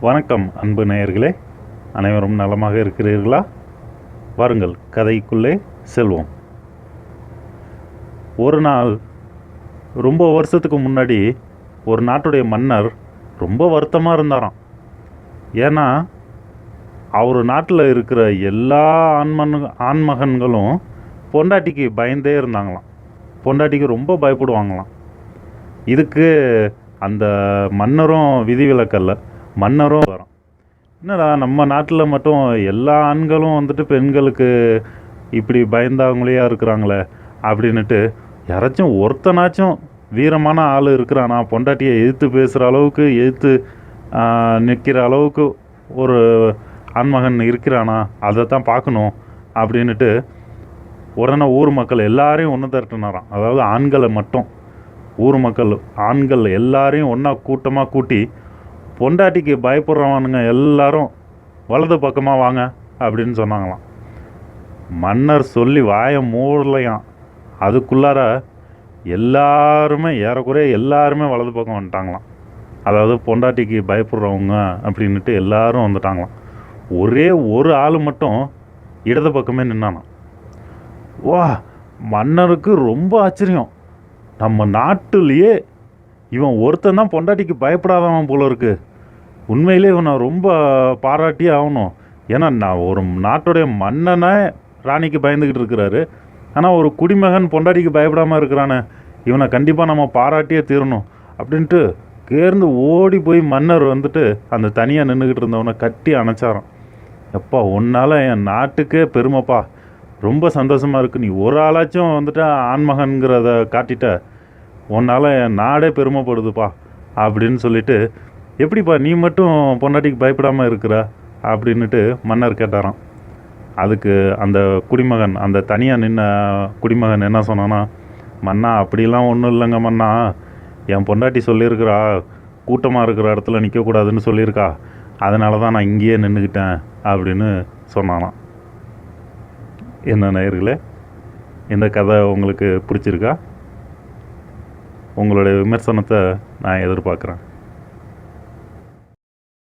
வணக்கம் அன்பு நேயர்களே. அனைவரும் நலமாக இருக்கிறீர்களா? வாருங்கள் கதைக்குள்ளே செல்வோம். ஒரு நாள் ரொம்ப வருஷத்துக்கு முன்னாடி ஒரு நாட்டுடைய மன்னர் ரொம்ப வருத்தமாக இருந்தாராம். ஏன்னா அவர் நாட்டில் இருக்கிற எல்லா ஆண்மன் ஆண்மகன்களும் பொண்டாட்டிக்கு பயந்தே இருந்தாங்களாம். பொண்டாட்டிக்கு ரொம்ப பயப்படுவாங்களாம். இதுக்கு அந்த மன்னரும் விதிவிலக்கல்ல மன்னரும் வரும். என்னடா நம்ம நாட்டில் மட்டும் எல்லா ஆண்களும் வந்துட்டு பெண்களுக்கு இப்படி பயந்தவங்களையாக இருக்கிறாங்களே அப்படின்னுட்டு யாராச்சும் ஒருத்தனாச்சும் வீரமான ஆள் இருக்கிறானா? பொண்டாட்டியை எதிர்த்து பேசுகிற அளவுக்கு எதிர்த்து நிற்கிற அளவுக்கு ஒரு ஆண்மகன் இருக்கிறானா? அதை தான் பார்க்கணும் அப்படின்னுட்டு உடனே ஊர் மக்கள் எல்லாரையும் ஒன்று திரட்டினாராம். அதாவது ஆண்களை மட்டும். ஊர் மக்கள் ஆண்கள் எல்லாரையும் ஒன்றா கூட்டமாக கூட்டி பொண்டாட்டிக்கு பயப்படுறவனுங்க எல்லாரும் வலது பக்கமாக வாங்க அப்படின்னு சொன்னாங்களாம். மன்னர் சொல்லி வாயை மூடலையாம். அதுக்குள்ளார எல்லாருமே ஏறக்குறைய எல்லாருமே வலது பக்கம் வந்துட்டாங்களாம். அதாவது பொண்டாட்டிக்கு பயப்படுறவங்க அப்படின்னுட்டு எல்லாரும் வந்துட்டாங்களாம். ஒரே ஒரு ஆள் மட்டும் இடது பக்கமே நின்னானாம். வா மன்னருக்கு ரொம்ப ஆச்சரியம். நம்ம நாட்டிலேயே இவன் ஒருத்தன் தான் பொண்டாட்டிக்கு பயப்படாதவன் போல இருக்கு. உண்மையிலே இவனை ரொம்ப பாராட்டியே ஆகணும். ஏன்னா நான் ஒரு நாட்டுடைய மன்னனை ராணிக்கு பயந்துக்கிட்டு இருக்கிறாரு. ஆனால் ஒரு குடிமகன் பொண்டாட்டிக்கு பயப்படாமல் இருக்கிறானே இவனை கண்டிப்பாக நம்ம பாராட்டியே தீரணும். அப்படின்ட்டு கேர்ந்து ஓடி போய் மன்னர் வந்துட்டு அந்த தனியாக நின்றுக்கிட்டு இருந்தவனை கட்டி அணைச்சாராம். எப்பா உன்னால் என் நாட்டுக்கே பெருமைப்பா. ரொம்ப சந்தோஷமாக இருக்குது நீ ஒரு ஆளாச்சும் வந்துட்டு ஆண்மகன்கிறத காட்டிட்ட. உன்னால் என் நாடே பெருமைப்படுதுப்பா அப்படின்னு சொல்லிட்டு எப்படிப்பா நீ மட்டும் பொண்டாட்டிக்கு பயப்படாமல் இருக்கிற? அப்படின்னுட்டு மன்னர் கேட்டாராம். அதுக்கு அந்த குடிமகன் அந்த தனியாக நின்ன குடிமகன் என்ன சொன்னான்னா மன்னா அப்படிலாம் ஒன்றும் இல்லைங்க மன்னா. என் பொண்டாட்டி சொல்லியிருக்கிறா கூட்டமாக இருக்கிற இடத்துல நிற்கக்கூடாதுன்னு சொல்லியிருக்கா. அதனால தான் நான் இங்கேயே நின்றுக்கிட்டேன் அப்படின்னு சொன்னானாம். என்ன நேயர்களே இந்த கதை உங்களுக்கு பிடிச்சிருக்கா? உங்களுடைய விமர்சனத்தை நான் எதிர்பார்க்குறேன்.